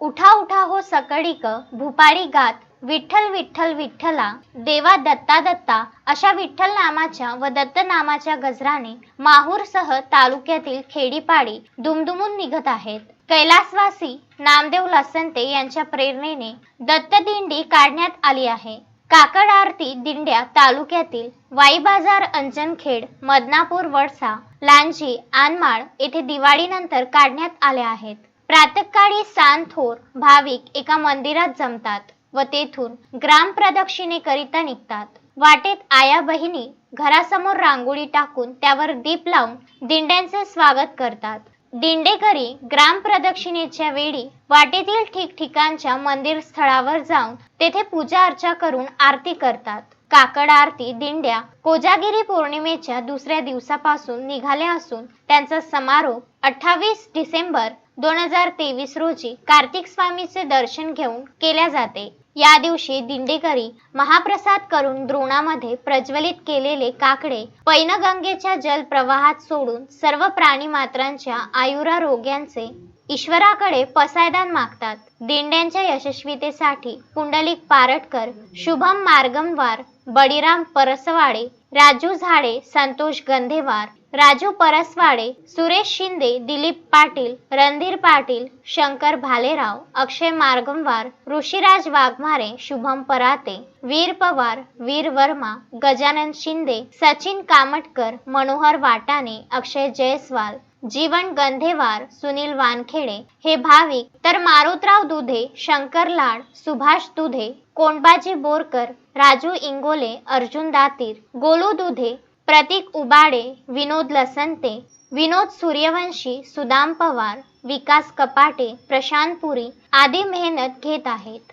उठा उठा हो सकळीक भूपाळी गात विठ्ठल विठ्ठल विठ्ठला देवा दत्ता दत्ता अशा विठ्ठल नामाच्या व दत्त नामाच्या गजराने माहूरसह तालुक्यातील खेडीपाडी दुमदुमून निघत आहेत. कैलासवासी नामदेव लसंते यांच्या प्रेरणेने दत्त दिंडी काढण्यात आली आहे. काकड आरती दिंड्या तालुक्यातील वाई बाजार अंजनखेड मदनापूर वडसा लांजी आनमाळ येथे दिवाळीनंतर काढण्यात आल्या आहेत. प्रातःकाळी सांथोर भाविक एका मंदिरात जमतात व तेथून ग्राम प्रदक्षिणेकरिता निघतात. वाटेत आया बहिणी घरासमोर रांगोळी टाकून त्यावर दीप लावून दिंड्यांचे स्वागत करतात. दिंडेकरी ग्राम प्रदक्षिणेच्या वेळी वाटेतील ठिकठिकाणच्या मंदिर स्थळावर जाऊन तेथे पूजा अर्चा करून आरती करतात. काकड आरती दिंड्या कोजागिरी पौर्णिमेच्या दुसऱ्या दिवसापासून निघाल्या असून त्यांचा समारोप अठ्ठावीस डिसेंबर दोन हजार तेवीस रोजी कार्तिक स्वामीचे दर्शन घेऊन केल्या जाते. या दिवशी दिंडेकरी महाप्रसाद करून द्रोणामध्ये प्रज्वलित केलेले काकडे पैनगंगेच्या जल प्रवाहात सोडून सर्व प्राणी मात्रांच्या आयुरारोग्यांचे ईश्वराकडे पसायदान मागतात. दिंड्यांच्या यशस्वीतेसाठी पुंडलिक पारटकर शुभम मार्गमवार बळीराम परसवाडे राजू झाडे संतोष गंधेवार राजू परसवाडे सुरेश शिंदे दिलीप पाटील रणधीर पाटील शंकर भालेराव अक्षय मार्गमवार ऋषिराज वाघमारे शुभम पराते वीर पवार वीर वर्मा गजानन शिंदे सचिन कामटकर मनोहर वाटाणे अक्षय जयस्वाल जीवन गंधेवार सुनील वानखेडे. हे भाविक तर मारुतराव दुधे शंकर लाड सुभाष दुधे कोंडबाजी बोरकर राजू इंगोले अर्जुन दातीर गोलू दुधे प्रतीक उबाडे विनोद लसंते विनोद सूर्यवंशी सुदाम पवार विकास कपाटे प्रशांत पुरी आदी मेहनत घेत आहेत.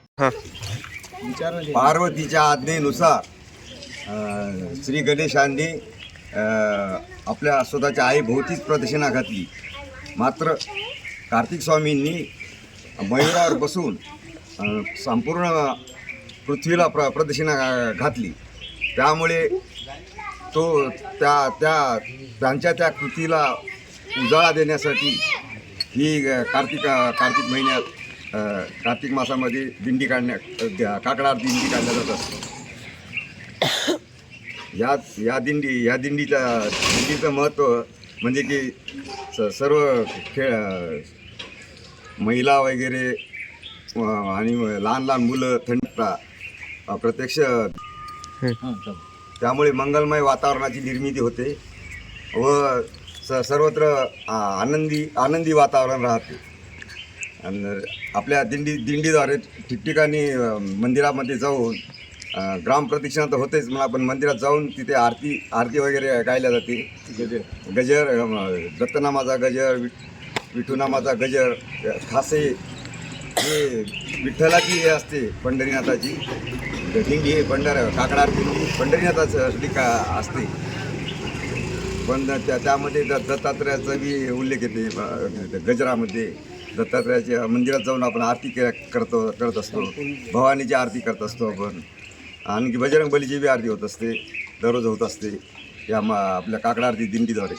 पार्वतीच्या आज्ञेनुसार श्री गणेशांनी आपल्या स्वतःच्या आईभोवतीच प्रदक्षिणा घातली. मात्र कार्तिक स्वामींनी मयुरावर बसून संपूर्ण पृथ्वीला प्र प्रदक्षिणा घातली. त्यामुळे तो त्या त्या त्यांच्या त्या कृतीला उजाळा देण्यासाठी ही कार्तिक कार्तिक महिन्यात कार्तिक मासामध्ये दिंडी काढण्या अ, काकडा दिंडी काढल्या जात असते या या दिंडी या दिंडीच्या दिंडीचं महत्त्व म्हणजे की स सर्व खेळ महिला वगैरे आणि लहान लहान मुलं थंडता अ, प्रत्यक्ष त्यामुळे मंगलमय वातावरणाची निर्मिती होते व स सर्वत्र आ, आनंदी आनंदी वातावरण राहते. आणि आपल्या दिंडी दिंडीद्वारे ठिकठिकाणी मंदिरामध्ये जाऊन ग्रामप्रदक्षिणा तर होतेच म्हणा आपण मंदिरात जाऊन तिथे आरती आरती वगैरे गायल्या जाते. गजर. गजर दत्तनामाचा गजर विठ विठुनामाचा गजर खासे हे विठ्ठलाची हे असते पंढरीनाथाची. दिंडी हे पंढर काकडा आरती पंढरीनाथाची का असते. पण त्या त्यामध्ये द दत्तात्रयाचा बी उल्लेख येते. गजरामध्ये दत्तात्रयाच्या मंदिरात जाऊन आपण आरती करतो करत असतो. भवानीची आरती करत असतो आपण. आणखी बजरंग बलीची बी आरती होत असते. दररोज होत असते. या म आपल्या काकडा आरती दिंडीद्वारे.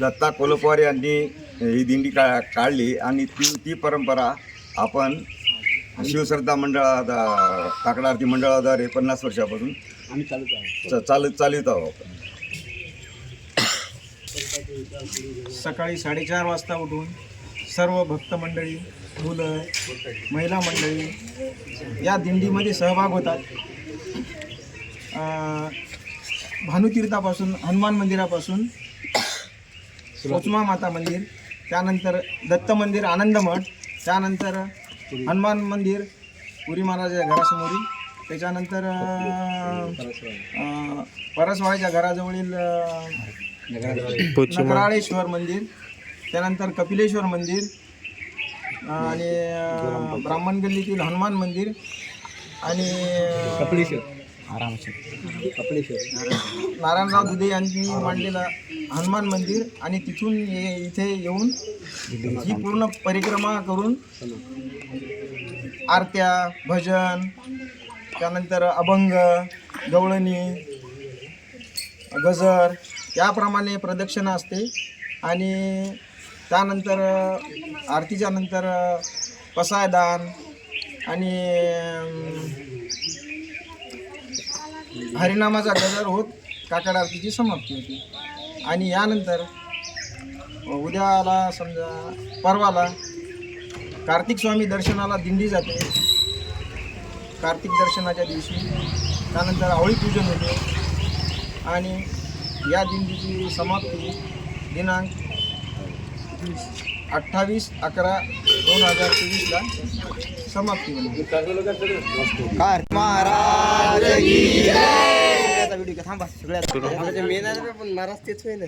दत्ता कोलपवार यांनी ही दिंडी का काढली आणि ती ती परंपरा आपण शिवश्रद्धा मंडळात अ, काकडा आरती मंडळाद्वारे पन्नास वर्षापासून च- चालत चालवत आहोत आपण. सकाळी साडेचार वाजता उठून सर्व भक्त मंडळी मुलं महिला मंडळी या दिंडीमध्ये सहभाग होतात भानुतीर्थापासून हनुमान मंदिरापासून कोचमा माता मंदिर त्यानंतर दत्त मंदिर आनंद मठ त्यानंतर हनुमान मंदिर पुरी महाराजाच्या घरासमोरील. त्याच्यानंतर परसवाड्याच्या घराजवळील अं, नगराळेश्वर मंदिर. त्यानंतर कपिलेश्वर मंदिर आणि ब्राह्मण गल्लीतील हनुमान मंदिर आणि कपिलेश्वर. नारायणराव दुधे यांनी मांडलेलं हनुमान मंदिर आणि तिथून ये- इथे येऊन ही पूर्ण परिक्रमा करून आरत्या भजन त्यानंतर अभंग गवळणी गजर याप्रमाणे प्रदक्षिणा असते. आणि त्यानंतर आरतीच्या नंतर पसायदान आणि हरिनामाचा गजर होत काकड आरतीची समाप्ती होती. आणि यानंतर उद्याला समजा परवाला कार्तिक स्वामी दर्शनाला दिंडी जाते. कार्तिक दर्शनाच्या दिवशी त्यानंतर आवळी पूजन होते. आणि या दिंडीची समाप्ती दिनांक अठ्ठावीस अकरा दोन हजार चोवीसला समाप्ती होईल महाराज व्हिडिओ थांबा सगळ्यात मेन आहे पण महाराज तेच होईल.